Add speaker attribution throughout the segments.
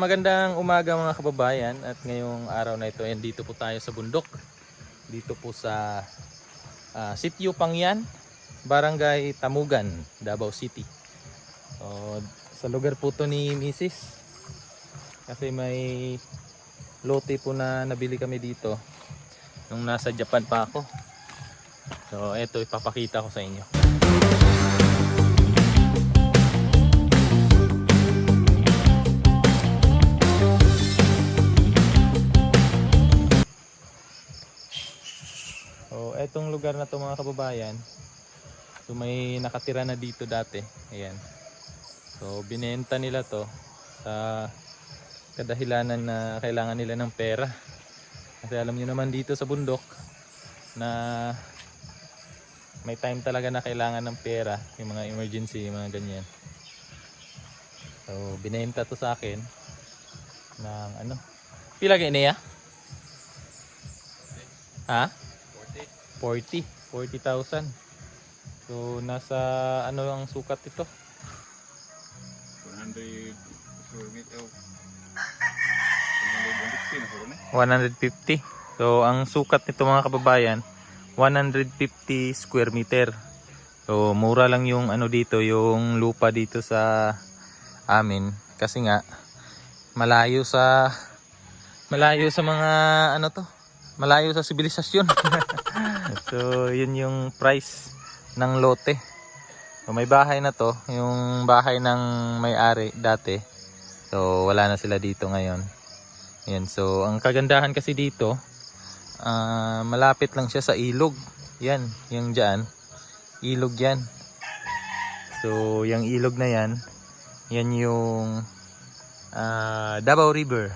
Speaker 1: magandang umaga mga kababayan at ngayong araw na ito, and dito po tayo sa bundok. Dito po sa ah, Sitio Pangyan, Barangay Tamugan, Davao City. So, sa lugar po to ni Mrs. Kasi may lote po na nabili kami dito nung nasa Japan pa ako. So, eto ipapakita ko sa inyo. So, etong lugar na to mga kababayan, so may nakatira na dito dati. Ayan. So, binenta nila to sa kadahilanan na kailangan nila ng pera. Kasi alam niyo naman dito sa bundok na may time talaga na kailangan ng pera, yung mga emergency, yung mga ganyan. So, binenta to sa akin ng ano? Pila niya? Ha? 40. 40,000. So, nasa ano ang sukat ito?
Speaker 2: 100 square meter. 150 na puro na.
Speaker 1: 150. So, ang sukat nito mga kababayan, 150 square meter. So, mura lang yung ano dito, yung lupa dito sa amin. Kasi nga, malayo sa, malayo sa mga, ano to, malayo sa sibilisasyon. so, yun yung price ng lote. So, may bahay na to, yung bahay ng may-ari dati. So, wala na sila dito ngayon. Yan, so ang kagandahan kasi dito, ah, malapit lang siya sa ilog. Yan, yung dyan. Ilog yan. So, yung ilog na yan, yan yung ah, Davao River.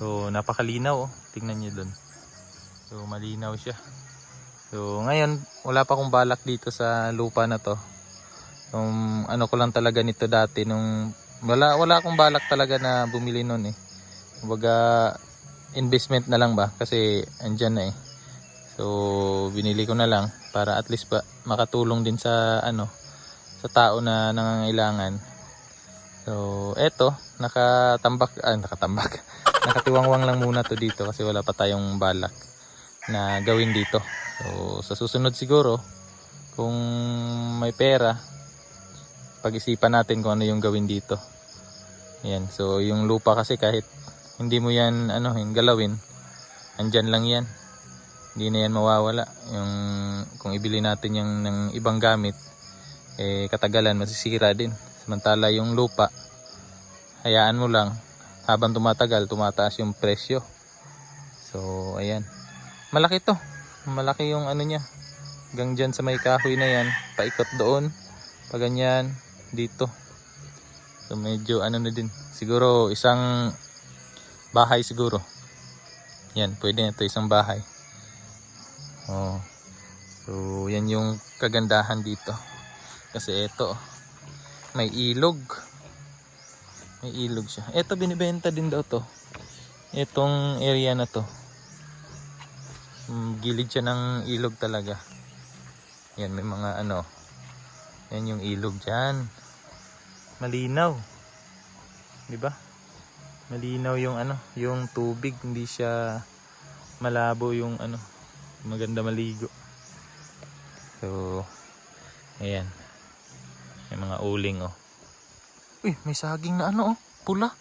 Speaker 1: So, napakalinaw oh. Tingnan niyo dun. So, malinaw siya. So, ngayon, wala pa akong balak dito sa lupa na to. Um, ano ko lang talaga nito dati nung wala wala akong balak talaga na bumili noon eh. Kumbaga investment na lang ba kasi andyan na eh. So binili ko na lang para at least ba makatulong din sa ano sa tao na nangangailangan. So eto nakatambak ah, nakatambak. Nakatiwangwang lang muna to dito kasi wala pa tayong balak na gawin dito. So sa susunod siguro kung may pera pag-isipan natin kung ano yung gawin dito. Yan. So yung lupa kasi kahit hindi mo yan ano, yung galawin, andyan lang yan. Hindi na yan mawawala. Yung kung ibili natin yung ng ibang gamit, eh katagalan masisira din. Samantala yung lupa, hayaan mo lang habang tumatagal, tumataas yung presyo. So, ayan. Malaki to. Malaki yung ano niya. Hanggang dyan sa may kahoy na yan, paikot doon. Pag ganyan, dito. So medyo ano na din. Siguro isang bahay siguro. Yan, pwede ito isang bahay. Oh. So yan yung kagandahan dito. Kasi ito may ilog. May ilog siya. Ito binibenta din daw to. Itong area na to. Mm, gilid siya ng ilog talaga. Yan may mga ano. Yan yung ilog diyan malinaw. 'Di ba? Malinaw yung ano, yung tubig, hindi siya malabo yung ano, maganda maligo. So, ayan. May mga uling oh. Uy, may saging na ano oh, pula.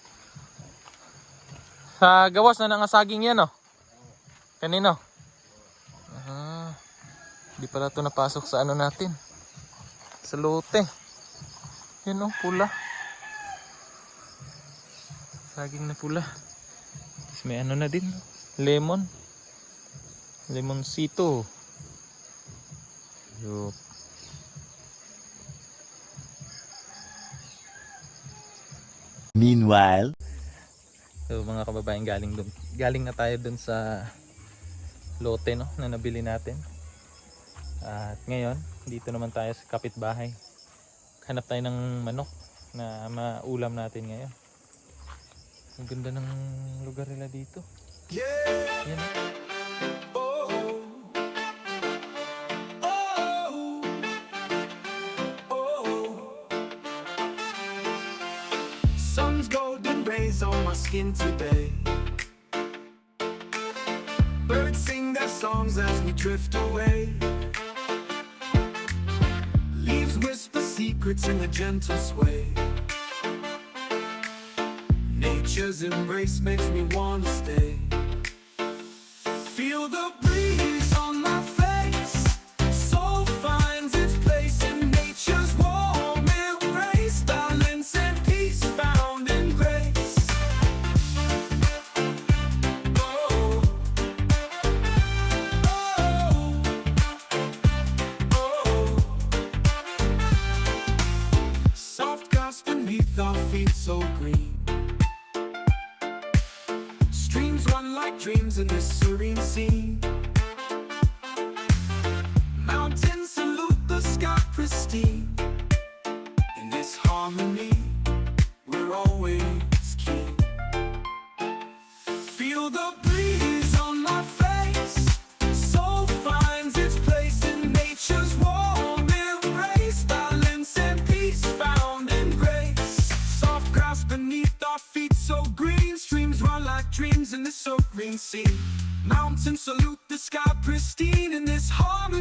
Speaker 1: Sa gawas na nga saging yan oh. Kanino? Ah, di pala to napasok sa ano natin. Sa lote. Yan oh, pula. Saging na pula. Tapos may ano na din. Lemon. Lemonsito. Yup.
Speaker 3: Meanwhile,
Speaker 1: So mga kababayan galing dun. Galing na tayo dun sa lote no na nabili natin. At ngayon, dito naman tayo sa kapitbahay. Hanap tayo ng manok na maulam natin ngayon. Ang ganda ng lugar nila dito. Yan. oh.
Speaker 4: Sun's golden rays
Speaker 3: on my skin today. Birds sing their songs as we drift away. Whisper secrets in a gentle sway. Nature's embrace makes me wanna stay. Feel the our feet so green. Streams run like dreams in this serene scene. This serene sea. Mountains salute the sky pristine. In this harmony,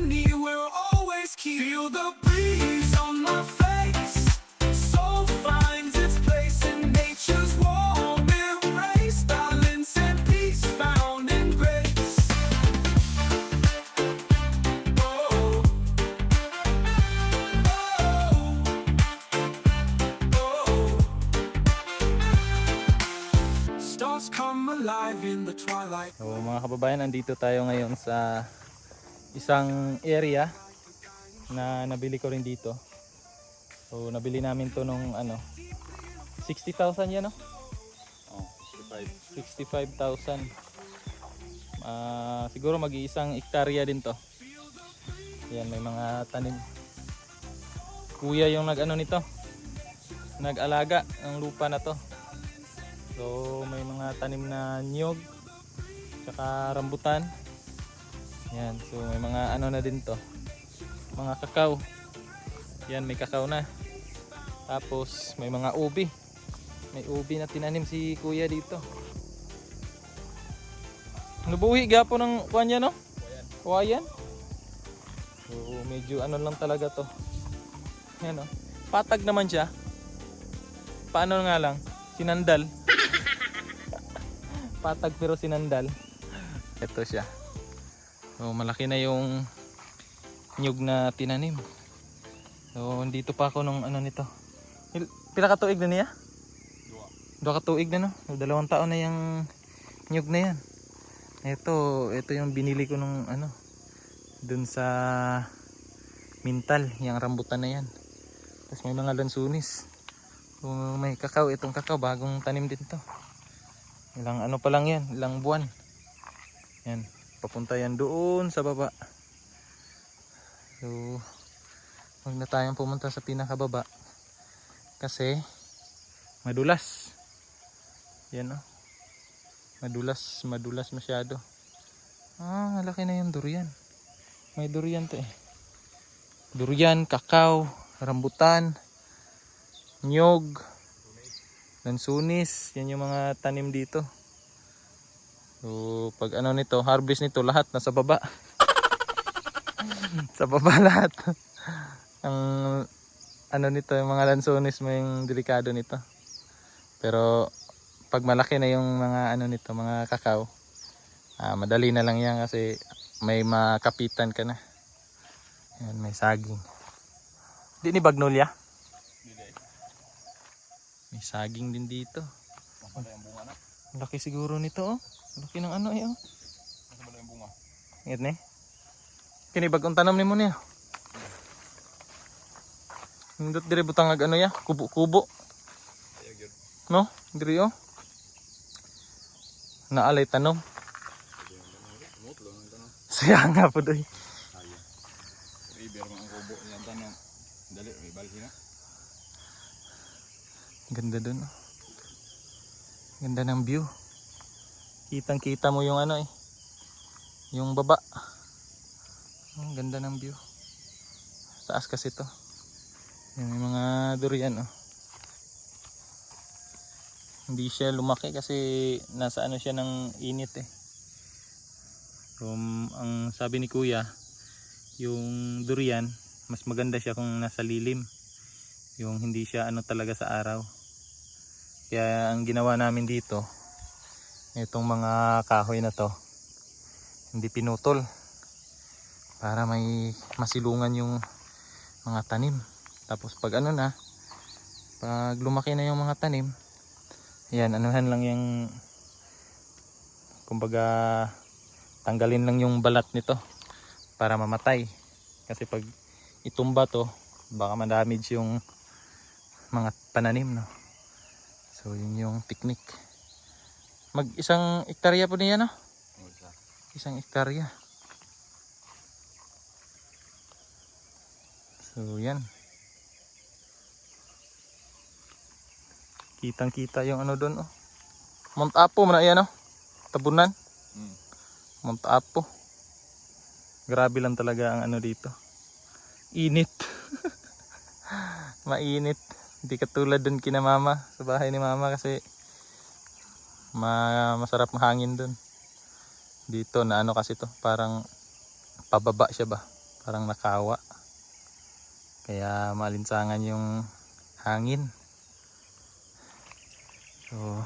Speaker 3: Stars come alive in the twilight.
Speaker 1: So mga kababayan, nandito tayo ngayon sa isang area na nabili ko rin dito. So nabili namin to nung ano 60,000 yan no?
Speaker 2: Oh, 65.
Speaker 1: 65,000. Ah, siguro mag-iisang ektarya din to. Yan may mga tanim. Kuya yung nag-ano nito. Nag-alaga ng lupa na to. So may mga tanim na niyog tsaka rambutan. Yan, so may mga ano na din to. Mga kakao. Yan, may kakao na. Tapos may mga ubi. May ubi na tinanim si kuya dito. Nabuhi gapo ng kuwan niya, no? Kuwayan. So medyo ano lang talaga to. Yan no. Patag naman siya. Paano nga lang? Sinandal. Patag pero sinandal. Ito siya. So malaki na yung nyug na tinanim. So dito pa ako nung ano nito. Il- Pila ka tuig na niya?
Speaker 2: Dua.
Speaker 1: Dua ka tuig na no. So, dalawang taon na yung nyug na yan. Ito, ito yung binili ko nung ano dun sa mintal, yung rambutan na yan. Tapos may mga lansunis. So, may kakao, itong kakao bagong tanim din to. Ilang ano pa lang yan, ilang buwan. Yan, papunta yan doon sa baba. So, wag na tayong pumunta sa pinakababa. Kasi, madulas. Yan oh. Madulas, madulas masyado. Ah, malaki na yung durian. May durian to eh. Durian, kakao, rambutan, nyog, lansunis. Yan yung mga tanim dito. So, pag ano nito, harvest nito, lahat nasa baba. sa baba lahat. Ang ano nito, yung mga lansunis mo yung delikado nito. Pero pag malaki na yung mga ano nito, mga kakao, ah, madali na lang yan kasi may makapitan ka na. Yan, may saging. Di ni Bagnolia? May saging din dito.
Speaker 2: Yung bunga na.
Speaker 1: Laki siguro nito oh. Laki ng ano eh oh.
Speaker 2: Masama yung bunga.
Speaker 1: Ingat ni. Kini bagong tanom ni mo niya. Hindot dire butang ag ano ya, kubo-kubo, no? Dire oh. Naalay tanom.
Speaker 2: Ang.
Speaker 1: Saya nga po doy.
Speaker 2: River mga kubo yung tanong. Dali, may balhi na.
Speaker 1: Ganda dun. oh. Ganda ng view. Kitang kita mo yung ano eh. Yung baba. Ang ganda ng view. Taas kasi to. Yung may mga durian oh. hindi siya lumaki kasi nasa ano siya ng init eh. So, ang sabi ni kuya, yung durian, mas maganda siya kung nasa lilim. Yung hindi siya ano talaga sa araw. Kaya ang ginawa namin dito, itong mga kahoy na to, hindi pinutol. Para may masilungan yung mga tanim. Tapos pag ano na, pag lumaki na yung mga tanim, yan, anuhan lang yung kumbaga tanggalin lang yung balat nito para mamatay. Kasi pag itumba to, baka ma-damage yung mga pananim, no? So, yun yung technique. Mag isang ektarya po niya, no? Isang ektarya. So, yan. Kitang kita yung ano doon, oh. Mount Apo man yan, oh. Tabunan.
Speaker 2: Mm.
Speaker 1: Mount Apo. Grabe lang talaga ang ano dito. Init. Mainit. Hindi katulad dun kina mama. Sa bahay ni mama kasi ma masarap mahangin dun. Dito na ano kasi to. Parang pababa siya ba. Parang nakawa. Kaya malinsangan yung hangin. So,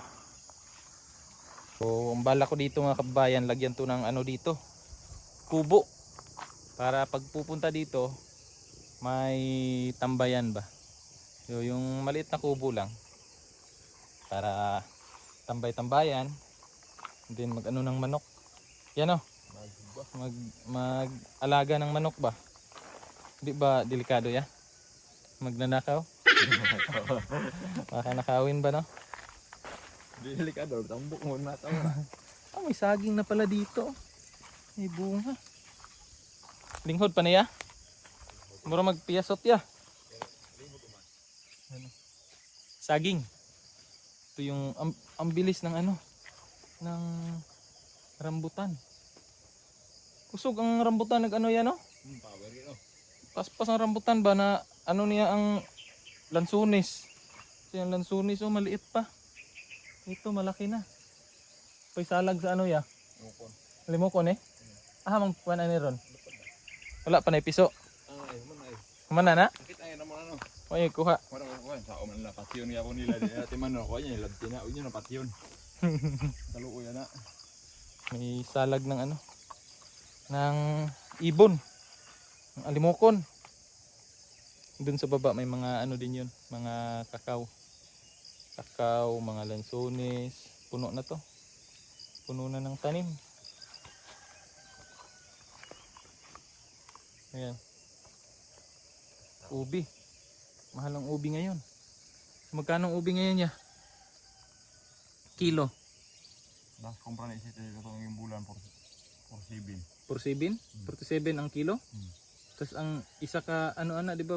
Speaker 1: So, ang bala ko dito mga kabayan, lagyan to ng ano dito, kubo. Para pag pupunta dito, may tambayan ba. So, yung maliit na kubo lang. Para tambay-tambayan. Then mag ano ng manok. Yan o. Mag, mag alaga ng manok ba? Di ba delikado ya? Magnanakaw? Baka nakawin ba no?
Speaker 2: Delikado, tambok mo na tama.
Speaker 1: Ah, may saging na pala dito. May bunga. Linghod pa niya. Mura magpiyasot ya. Ano? Saging. Ito yung ang, ang bilis ng ano ng rambutan. Kusog ang rambutan nag ano yan?
Speaker 2: Hmm, power yun, oh.
Speaker 1: Paspas ang rambutan ba na ano niya ang lansunis. Ito yung lansunis oh maliit pa. Ito malaki na. Pay salag sa ano ya?
Speaker 2: Mukon.
Speaker 1: Limokon eh. Ah, mang kuan ani ron. Wala pa na piso.
Speaker 2: Ay, man ay.
Speaker 1: Kumana na?
Speaker 2: Sakit ay naman ano.
Speaker 1: Oy, kuha.
Speaker 2: Wala ko. Sa uman la pasyon nga po nila. Di ate man ako niya. Labti na. Unya na pasyon. Talo ko yan na.
Speaker 1: May salag ng ano? Ng ibon. Ng alimokon. Doon sa baba may mga ano din yun. Mga kakao. Kakao, mga lansones. Puno na to. Puno na ng tanim. Ayan. Ubi. Mahal ang ubi ngayon. Magkano ang ubi ngayon niya? Kilo.
Speaker 2: Last kumpra na isip ito yung bulan por por sibin.
Speaker 1: 47? 47 ang kilo?
Speaker 2: Hmm.
Speaker 1: Tapos ang isa ka ano ana di ba?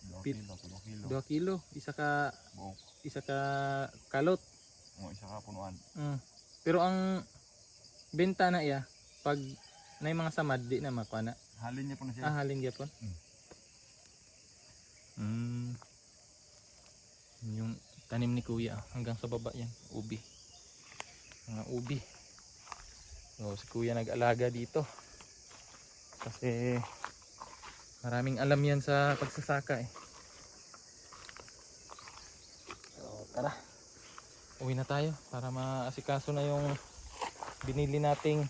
Speaker 2: Dua
Speaker 1: Pit-
Speaker 2: kilo, tulo kilo.
Speaker 1: 2 kilo, isa ka
Speaker 2: Buok.
Speaker 1: isa ka kalot.
Speaker 2: Mo isa ka punuan.
Speaker 1: Mm. Pero ang benta na iya pag na mga samad di na makuha na.
Speaker 2: Halin niya po na siya.
Speaker 1: Ah, halin gyapon. Mm. Yung tanim ni Kuya hanggang sa baba yan, ubi. Mga ubi. So, si Kuya nag-alaga dito. Kasi maraming alam yan sa pagsasaka eh. So, tara. Uwi na tayo para maasikaso na yung binili nating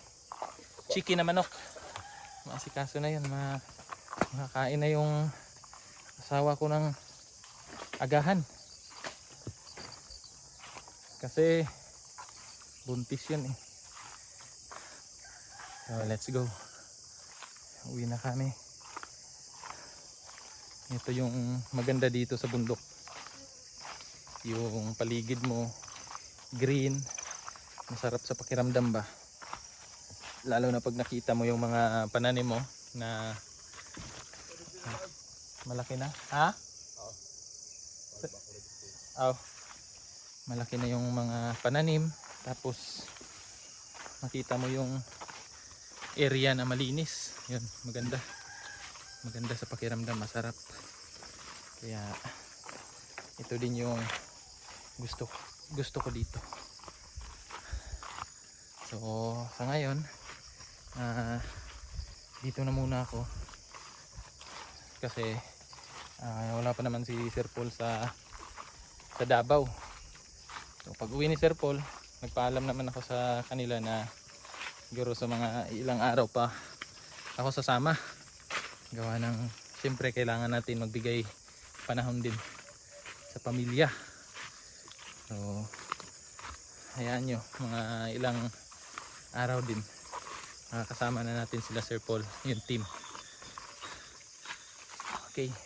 Speaker 1: chicken na manok. Maasikaso na yun. Ma makakain na yung asawa ko ng agahan. Kasi buntis yun eh. So let's go. Uwi na kami. Ito yung maganda dito sa bundok. Yung paligid mo green. Masarap sa pakiramdam ba? Lalo na pag nakita mo yung mga pananim mo na malaki na. Ha? Oh. Malaki na yung mga pananim. Tapos makita mo yung area na malinis. Yun, maganda. Maganda sa pakiramdam, masarap. Kaya ito din yung gusto gusto ko dito. So, sa ngayon, ah, dito na muna ako. Kasi, ah, wala pa naman si Sir Paul sa, sa Davao. So, pag uwi ni Sir Paul, nagpaalam naman ako sa kanila na siguro sa mga ilang araw pa ako sasama. Gawa ng, siyempre kailangan natin magbigay panahon din sa pamilya. So, hayaan nyo, mga ilang araw din. Makakasama na natin sila Sir Paul, yung team. Okay,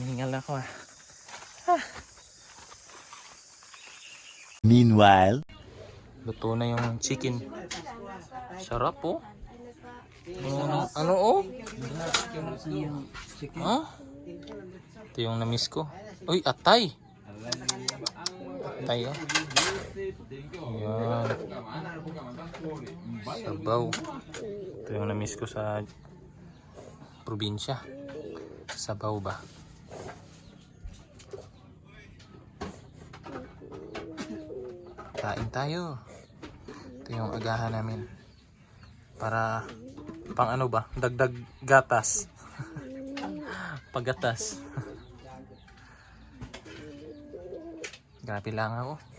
Speaker 1: hiningal na ako ah.
Speaker 4: Meanwhile,
Speaker 1: Luto na yung chicken. Sarap oh. Mm, ano oh? Ha? Ito yung namiss ko. Uy, atay. Atay oh. Yan. Sabaw. Ito yung namiss ko sa probinsya. Sabaw ba? Kain tayo. Ito yung agahan namin. Para pang ano ba? Dagdag gatas. Pagatas. Grabe lang ako.